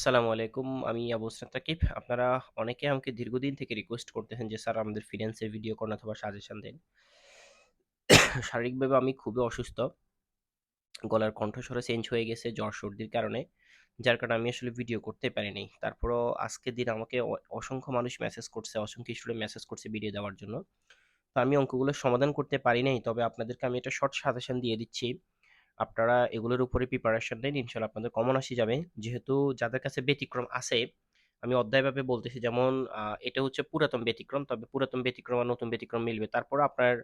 আসসালামু আলাইকুম। আমি আবু হোসেন তাকিব। আপনারা অনেকে আমাকে দীর্ঘদিন থেকে রিকোয়েস্ট করতেছেন যে, "স্যার আমাদের ফিন্যান্সের ভিডিও করুন অথবা সাজেশন দেন।" শারীরিকভাবে আমি খুবই অসুস্থ। গলার কণ্ঠস্বরও চেঞ্জ হয়ে গেছে জ্বর, সর্দির কারণে। যার কারণে আমি আসলে ভিডিও করতে পারিনি। তারপরও আজকের দিন আমাকে অসংখ্য মানুষ মেসেজ করছে, অসংখ্য স্টুডেন্ট মেসেজ করছে ভিডিও দেওয়ার জন্য। তো আমি অঙ্কগুলোর সমাধান করতে পারি নাই। তবে আপনাদেরকে আমি একটা শর্ট সাজেশন দিয়ে দিচ্ছি। আপনারা এগুলোর উপরে প্রিপারেশন নেন। ইনশাল্লাহ আপনাদের কমন আসি যাবে। যেহেতু যাদের কাছে ব্যতিক্রম আছে, আমি অধ্যায়ভাবে বলতেছি যেমন এটা হচ্ছে পুরাতন ব্যতিক্রম। তবে পুরাতন ব্যতিক্রম আর নতুন ব্যতিক্রম মিলবে। তারপর আপনার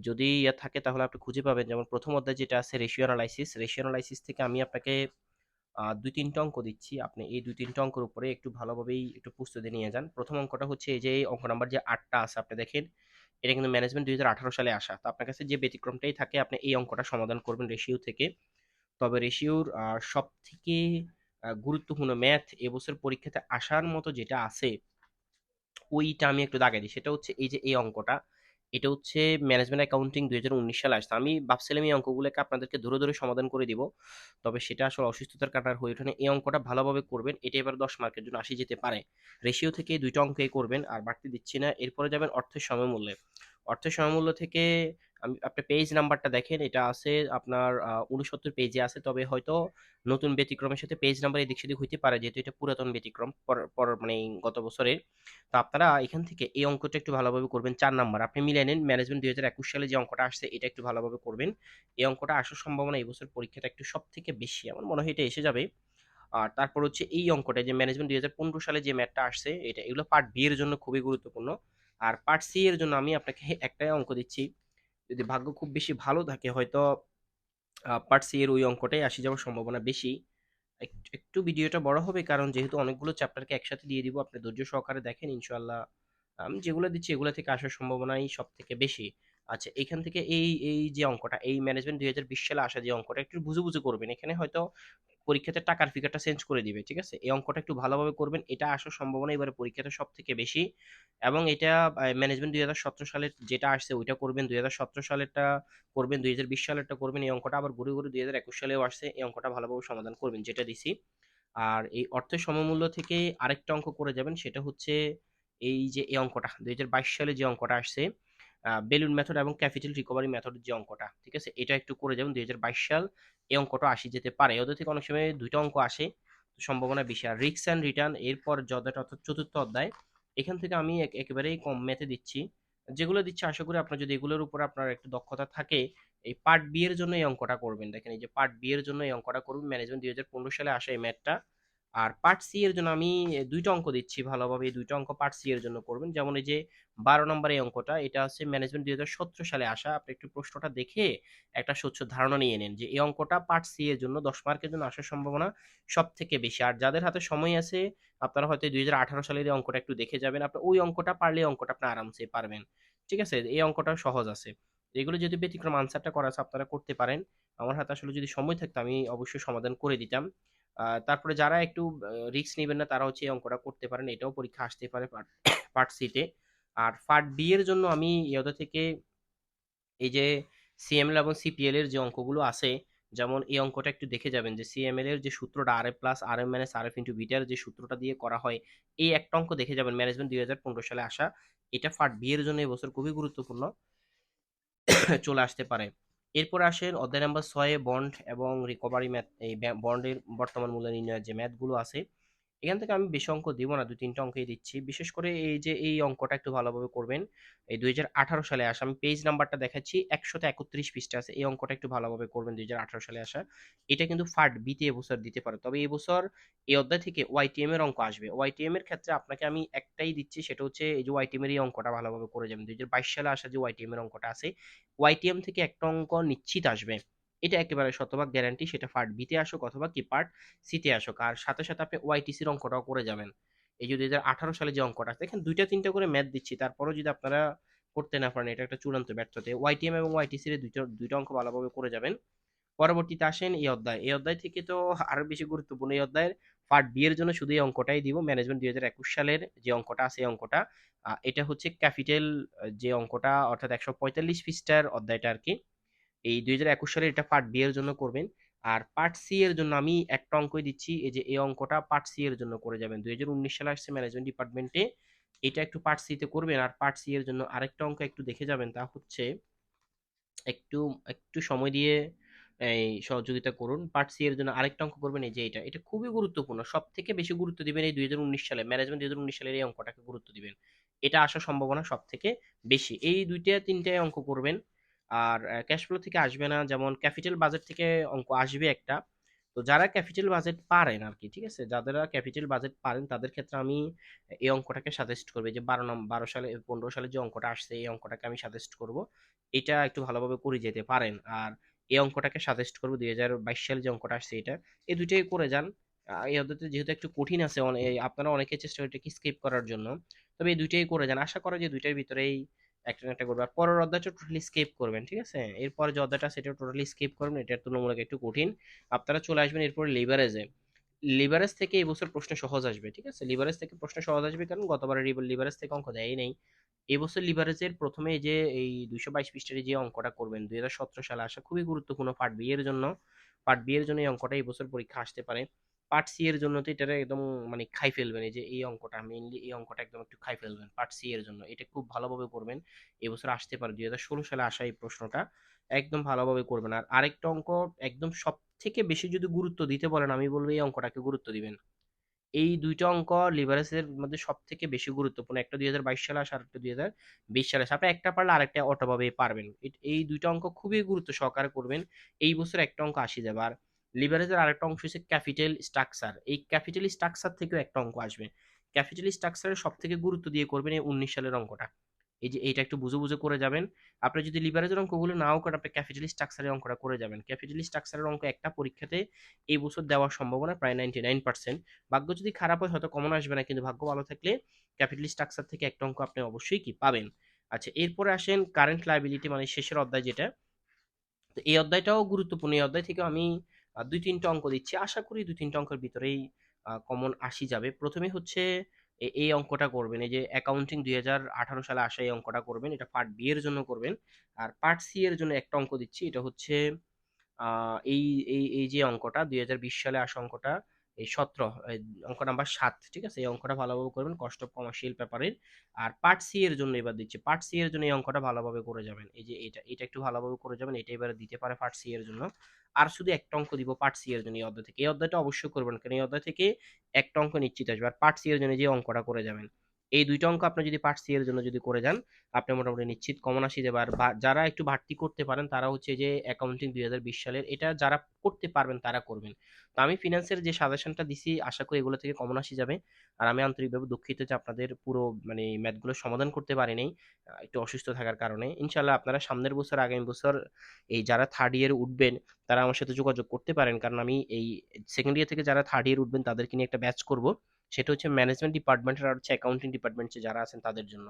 যদি ইয়ে থাকে তাহলে আপনি খুঁজে পাবেন। যেমন প্রথম অধ্যায় যেটা আছে রেশিও এনালাইসিস। রেশিও এনালাইসিস থেকে আমি আপনাকে দুই ২-৩ অঙ্ক দিচ্ছি। আপনি এই ২-৩ টা অঙ্কের উপরে একটু ভালোভাবেই একটু প্রস্তুতি নিয়ে যান। প্রথম অঙ্কটা হচ্ছে এই যে অঙ্ক নাম্বার যে আটটা আছে আপনি দেখেন, এটা কিন্তু ম্যানেজমেন্ট দুই হাজার আঠারো সালে আসা। তো আপনার কাছে যে ব্যতিক্রমটাই থাকে আপনি এই অঙ্কটা সমাধান করবেন রেশিও থেকে। তবে রেশিওর সব থেকে গুরুত্বপূর্ণ ম্যাথ এবছর পরীক্ষাতে আসার মতো যেটা আছে, ওইটা আমি একটু দাগাই দিই। সেটা হচ্ছে এই যে এই অঙ্কটা। এটা হচ্ছে ম্যানেজমেন্ট অ্যাকাউন্টিং ২০১৯ সালে আসছে। আমি ভাবছিলাম এই অঙ্কগুলোকে আপনাদেরকে ধরে, ধরে সমাধান করে দিব। তবে সেটা আসলে অসুস্থতার কাটার হয়ে ওঠে এই অঙ্কটা ভালোভাবে করবেন। এটা এবার ১০ মার্কের জন্য আসি যেতে পারে। রেশিও থেকে এই ২ টা অঙ্কই করবেন। আর বাড়তি দিচ্ছি না। এরপরে যাবেন অর্থের সময়মূল্যে অর্থের সময়মূল্য থেকে আমি, আপনি পেজ নাম্বারটা দেখেন। এটা আছে আপনার ৬৯ পেজে আছে। তবে হয়তো নতুন ব্যতিক্রমের সাথে পেজ নাম্বার এদিক সেদিক হইতে পারে। যেহেতু এটা পুরাতন ব্যতিক্রম, পর মানে গত বছরের। তো আপনারা এখান থেকে এই অঙ্কটা একটু ভালোভাবে করবেন চার নাম্বার। আপনি মিলায় নেন ম্যানেজমেন্ট ২০২১ সালে যে অঙ্কটা আসছে, এটা একটু ভালোভাবে করবেন। এই অঙ্কটা আসার সম্ভাবনা এই বছর পরীক্ষাটা একটু সব থেকে বেশি। আমার মনে হয় এটা এসে যাবে। আর তারপর হচ্ছে এই অঙ্কটা, যে ম্যানেজমেন্ট ২০১৫ সালে যে ম্যাথটা আসছে, এটা, এগুলো পার্ট বি এর জন্য খুবই গুরুত্বপূর্ণ। আর পার্ট সি এর জন্য আমি আপনাকে একটাই অঙ্ক দিচ্ছি। যদি ভাগ্য খুব বেশি ভালো থাকে, হয়তো পার্ট সি এর ওই অঙ্কটাই আসি যাওয়ার সম্ভাবনা বেশি। একটু ভিডিওটা বড় হবে কারণ যেহেতু অনেকগুলো চ্যাপ্টারকে একসাথে দিয়ে দিব, আপনি ধৈর্য সহকারে দেখেন ইনশাল্লাহ আমি যেগুলো দিচ্ছি এগুলো থেকে আসার সম্ভাবনাই সব থেকে বেশি। আচ্ছা এখান থেকে এই, এই যে অঙ্কটা এই ম্যানেজমেন্ট ২০২০ সালে আসা যে অঙ্কটা একটু বুঝে, বুঝে করবেন। এখানে হয়তো পরীক্ষাতে টাকার ফিগারটা চেঞ্জ করে দিবে। ঠিক আছে? এই অঙ্কটা একটু ভালোভাবে করবেন। এটা আসার সম্ভাবনা এবারে পরীক্ষাতে সব থেকে বেশি এবং এটা ম্যানেজমেন্ট দুই হাজার সতেরো সালের যেটা আসছে ওইটা করবেন। ২০১৭ সালেরটা করবেন, ২০২০ সালেরটা করবেন। এই অঙ্কটা আবার ঘুরে, ঘুরে ২০২১ সালেও আসছে। এই অঙ্কটা ভালোভাবে সমাধান করবেন যেটা দিছি। আর এই অর্থের সমমূল্য থেকে আরেকটা অঙ্ক করে যাবেন সেটা হচ্ছে এই যে এই অঙ্কটা ২০২২ সালে যে অঙ্কটা আসছে বেলুন মেথড এবং ক্যাপিটাল রিকভারি মেথড যে অঙ্কটা, ঠিক আছে? এটা একটু করে যাবেন ২০২২ সাল এই অঙ্কটা আসি যেতে পারে। ওদের থেকে অনেক সময় ২ টা অঙ্ক আসে। সম্ভাবনা বেশি। আর রিস্ক অ্যান্ড রিটার্ন এরপর যে অধ্যায়টা অর্থাৎ চতুর্থ অধ্যায়, এখান থেকে আমি এক একেবারেই কম ম্যাথে দিচ্ছি। যেগুলো দিচ্ছি আশা করি আপনার যদি এগুলোর উপরে আপনার একটু দক্ষতা থাকে, এই পার্ট বি এর জন্য এই অঙ্কটা করবেন। দেখেন এই যে পার্ট বি এর জন্য এই অঙ্কটা করবেন। ম্যানেজমেন্ট ২০১৫ সালে আসা এই ম্যাথটা। আর পার্ট সি এর জন্য আমি দুইটা অঙ্ক দিচ্ছি ভালোভাবে। এই ২ টা অঙ্ক পার্ট সি এর জন্য করবেন। যেমন এই যে ১২ নম্বর এই অঙ্কটা, এটা হচ্ছে ম্যানেজমেন্ট ২০১৭ সালে আসা। আপনি একটু প্রশ্নটা দেখে একটা স্বচ্ছ ধারণা নিয়ে নেন যে এই অঙ্কটা পার্ট সি এর জন্য ১০ মার্কের জন্য আসার সম্ভাবনা সব থেকে বেশি। আর যাদের হাতে সময় আছে আপনারা হয়তো ২০১৮ সালের এই অঙ্কটা একটু দেখে যাবেন। আপনি ওই অঙ্কটা পারলে অঙ্কটা আপনি আরামসে পারবেন। ঠিক আছে? এই অঙ্কটা সহজ আছে। এগুলো যদি ব্যতিক্রম আনসারটা করা আছে আপনারা করতে পারেন। আমার হাতে আসলে যদি সময় থাকতো আমি অবশ্যই সমাধান করে দিতাম। তারপরে যারা একটু রিস্ক নিবেন না তারা হচ্ছে এই অঙ্কটা করতে পারেন। এটাও পরীক্ষা আসতে পারে পার্ট পার্ট সি আর পার্ট বি এর জন্য আমি ইয়েটা থেকে এই যে সিএমএল এবং সিপিএল এর যে অঙ্কগুলো আছে, যেমন এই অঙ্কটা একটু দেখে যাবেন যে সিএমএল এর যে সূত্রটা RF plus RM minus R F into beta এর যে সূত্রটা দিয়ে করা হয়, এই একটা অঙ্ক দেখে যাবেন ম্যানেজমেন্ট ২০১৫ সালে আসা। এটা পার্ট বি এর জন্য এবছর খুবই গুরুত্বপূর্ণ চলে আসতে পারে। এরপরে আসেন অধ্যায় নাম্বার ছয়ে বন্ড এবং রিকভারি ম্যাথ এই বন্ডের বর্তমান মূল্য নির্ণয়ের যে ম্যাথগুলো আছে, এখান থেকে আমি বেশি অঙ্ক দিব না। ২-৩ টা অঙ্কই দিচ্ছি। বিশেষ করে এই যে এই অঙ্কটা একটু ভালোভাবে করবেন। এই ২০১৮ সালে আসা। আমি পেজ নাম্বারটা দেখাচ্ছি ১৩১ পৃষ্ঠা আছে। এই অঙ্কটা একটু ভালোভাবে করবেন ২০১৮ সালে আসা। এটা কিন্তু পার্ট বিতে এবছর দিতে পারে। তবে এবছর এই অধ্যায় থেকে ওয়াইটিএম এর অঙ্ক আসবে। ওয়াইটিএম এর ক্ষেত্রে আপনাকে আমি একটাই দিচ্ছি সেটা হচ্ছে এই যে ওয়াইটিএম এর এই অঙ্কটা ভালোভাবে করে যাবেন। ২০২২ সালে আসা যে ওয়াইটিএম এর অঙ্কটা আছে, ওয়াইটিএম থেকে একটা অঙ্ক নিশ্চিত আসবে। এটা একেবারে শতভাগ গ্যারান্টি সেটা পার্ট বি তে আসুক অথবা কি পার্ট সি তে আসুক। আর সাথে, সাথে আপনি ওআইটিসির অঙ্কটাও করে যাবেন। এই যে ২০১৮ সালে যে অঙ্কটা দেখেন ২ টা ৩ টা করে ম্যাথ দিচ্ছি। তারপরেও যদি আপনারা করতে না পারেন এটা একটা চূড়ান্ত ব্যর্থতা। ওআইটিএম এবং ওআইটিসির এর ২ টা ২ অঙ্ক ভালোভাবে করে যাবেন। পরবর্তীতে আসেন এই অধ্যায়। এই অধ্যায় থেকে তো আরও বেশি গুরুত্বপূর্ণ এই অধ্যায়ের পার্ট বি এর জন্য শুধু এই অঙ্কটাই দিব। ম্যানেজমেন্ট ২০২১ সালের যে অঙ্কটা আছে এই অঙ্কটা। এটা হচ্ছে ক্যাপিটাল যে অঙ্কটা অর্থাৎ ১৪৫ পৃষ্ঠার অধ্যায়টা আরকি। এই ২০২১ সালে এটা পার্ট বি এর জন্য করবেন। আর পার্ট সি এর জন্য আমি একটা অঙ্কই দিচ্ছি, এই যে এই অঙ্কটা পার্ট সি এর জন্য করে যাবেন। দুই হাজার উনিশ সালে আসছে ম্যানেজমেন্ট ডিপার্টমেন্টে এটা একটু পার্ট সিতে করবেন। আর পার্ট সি এর জন্য আরেকটা অঙ্ক একটু দেখে যাবেন, তা হচ্ছে একটু একটু সময় দিয়ে এই সহযোগিতা করুন। পার্ট সি এর জন্য আরেকটা অঙ্ক করবেন, এই যে এটা। এটা খুবই গুরুত্বপূর্ণ। সব থেকে বেশি গুরুত্ব দিবেন এই দুই হাজার উনিশ সালে ম্যানেজমেন্ট দুই হাজার উনিশ সালের এই অঙ্কটাকে গুরুত্ব দিবেন। এটা আসার সম্ভাবনা সব থেকে বেশি। এই দুইটা তিনটায় অঙ্ক করবেন। আর ক্যাশ ফ্লো থেকে আসবে না। যেমন ক্যাপিটাল বাজেট থেকে অঙ্ক আসবে একটা। তো যারা ক্যাপিটাল বাজেট পারেন আর কি ঠিক আছে? যাদের ক্যাপিটাল বাজেট পারেন, তাদের ক্ষেত্রে আমি এই অঙ্কটাকে সাজেস্ট করব। যে বারো নম্বর বারো সালে, পনেরো সালে যে অঙ্কটা আসছে, এই অঙ্কটাকে আমি সাজেস্ট করব। এটা একটু ভালোভাবে করে যেতে পারেন। আর এই অঙ্কটাকে সাজেস্ট করব দুই হাজার বাইশ সালে যে অঙ্কটা আসছে এটা। এই দুইটাই করে যান। পদ্ধতি যেহেতু একটু কঠিন আছে আপনারা অনেকে চেষ্টা করে এটাকে স্কিপ করার জন্য। তবে এই দুইটাই করে যান। আশা করা যে দুইটার ভিতরেই একটা একটা করবে। আর পরের অধ্যায়টা টোটালি স্কিপ করবেন, ঠিক আছে? এরপরে যে অধ্যায়টা সেটা টোটালি স্কিপ করবেন, এটা তুলনামূলক একটু কঠিন। আপনারা চলে আসবেন এরপরে লিভারেজে লিভারেজ থেকে এই বছর প্রশ্ন সহজ আসবে, ঠিক আছে? লিভারেজ থেকে প্রশ্ন সহজ আসবে কারণ গতবার লিভারেজ থেকে অঙ্ক দেয়ই নেই। এবছর লিভারেজের প্রথমে যে এই দুইশো বাইশ পৃষ্ঠার যে অঙ্কটা করবেন, দুই হাজার সতেরো সালে আসা খুবই গুরুত্বপূর্ণ পার্ট বি এর জন্য। পার্ট বি এর জন্য এই অঙ্কটা এই বছর পরীক্ষা আসতে পারে। পার্ট সি এর জন্য তো এটা একদম মানে খাই ফেলবেন। এই যে এই অঙ্কটা মেইনলি এই অঙ্কটা একদম একটু খাই ফেলবেন পার্ট সি এর জন্য। এটা খুব ভালোভাবে করবেন। এবছর আসতে পারে, দুই হাজার ষোলো সালে আসা এই প্রশ্নটা একদম ভালোভাবে করবেন। আর আরেকটা অঙ্ক একদম সব থেকে বেশি যদি গুরুত্ব দিতে বলেন, আমি বলব এই অঙ্কটাকে গুরুত্ব দিবেন। এই দুইটা অঙ্ক লিভারেজের মধ্যে সব থেকে বেশি গুরুত্বপূর্ণ। একটা দুই হাজার বাইশ সালে আসে আর একটা দুই হাজার বিশ সালে আসে। আপনি একটা পারলে আরেকটা অটোভাবে পারবেন। এই দুইটা অঙ্ক খুবই গুরুত্ব সহকারে করবেন। এই বছর একটা অঙ্ক আসি যাবে। আর লিভারেজের আরেকটা অংশ হচ্ছে ক্যাপিটাল স্ট্রাকচার। এই ক্যাপিটাল স্ট্রাকচার থেকেও একটা অঙ্ক আসবে। ক্যাপিটাল স্ট্রাকচারের সব থেকে গুরুত্ব দিয়ে করবেন এই উনিশ সালের অঙ্কটা। এই যে এইটা একটু বুঝে বুঝে করে যাবেন। আপনি যদি লিভারেজের অঙ্কগুলো নাও করেন, আপনি ক্যাপিটাল স্ট্রাকচারের অঙ্কটা করে যাবেন। ক্যাপিটাল স্ট্রাকচারের অঙ্ক একটা পরীক্ষাতে এই বছর দেওয়ার সম্ভাবনা প্রায় নাইনটি নাইন পার্সেন্ট ভাগ্য যদি খারাপ হয়, হয়তো কমন আসবে না, কিন্তু ভাগ্য ভালো থাকলে ক্যাপিটাল স্ট্রাকচার থেকে একটা অঙ্ক আপনি অবশ্যই কি পাবেন। আচ্ছা এরপরে আসেন কারেন্ট লাইবিলিটি মানে শেষের অধ্যায় যেটা। তো এই অধ্যায়টাও গুরুত্বপূর্ণ। এই অধ্যায় থেকে আমি দুই তিনটা অঙ্ক দিচ্ছি। আশা করি দুই তিনটা অঙ্কের ভিতরেই কমন আসি যাবে। প্রথমে হচ্ছে এই অঙ্কটা করবেন। এই যে অ্যাকাউন্টিং দুই হাজার আঠারো সালে আসা এই অঙ্কটা করবেন। এটা পার্ট বি এর জন্য করবেন। আর পার্ট সি এর জন্য একটা অঙ্ক দিচ্ছি। এটা হচ্ছে এই এই এই যে অঙ্কটা, দুই হাজার বিশ সালে আসা অঙ্কটা এই সতেরো অঙ্ক নাম্বার সাত, ঠিক আছে? এই অঙ্কটা ভালোভাবে করবেন কষ্ট কমার্শিয়াল পেপারের আর পার্ট সি এর জন্য এবার দিচ্ছে। পার্ট সি এর জন্য এই অঙ্কটা ভালোভাবে করে যাবেন। এই যে এটা এটা একটু ভালোভাবে করে যাবেন, এটা এবারে দিতে পারে পার্ট সি এর জন্য। আর শুধু একটা অঙ্ক দিব পার্ট সি এর জন্য এই অধ্যায় থেকে। এই অধ্যায়টা অবশ্যই করবেন, কারণ এই অধ্যায় থেকে একটা অঙ্ক নিশ্চিত আসবে। আর পার্ট সি এর জন্য যে অঙ্কটা করে যাবেন। এই দুইটা অঙ্ক আপনি যদি পার্ট সি এর জন্য যদি করে যান, আপনি মোটামুটি নিশ্চিত কমন আসি যাবে আর যারা একটু বাড়তি করতে পারেন, তারা হচ্ছে যে অ্যাকাউন্টিং দুই হাজার বিশ সালের এটা যারা করতে পারবেন তারা করবেন। তো আমি ফিনান্সের যে সাজেশনটা দিছি, আশা করি এগুলো থেকে কমন আসি যাবে। আর আমি আন্তরিকভাবে দুঃখিত যে আপনাদের পুরো মানে ম্যাথগুলো সমাধান করতে পারিনি একটু অসুস্থ থাকার কারণে। ইনশাল্লাহ আপনারা সামনের বছর, আগামী বছর এই যারা থার্ড ইয়ারে উঠবেন, তারা আমার সাথে যোগাযোগ করতে পারেন। কারণ আমি এই সেকেন্ড ইয়ার থেকে যারা থার্ড ইয়ার উঠবেন, তাদেরকে নিয়ে একটা ব্যাচ করব। সেটা হচ্ছে ম্যানেজমেন্ট ডিপার্টমেন্টের আর হচ্ছে অ্যাকাউন্টিং ডিপার্টমেন্টে যারা আছেন তাদের জন্য।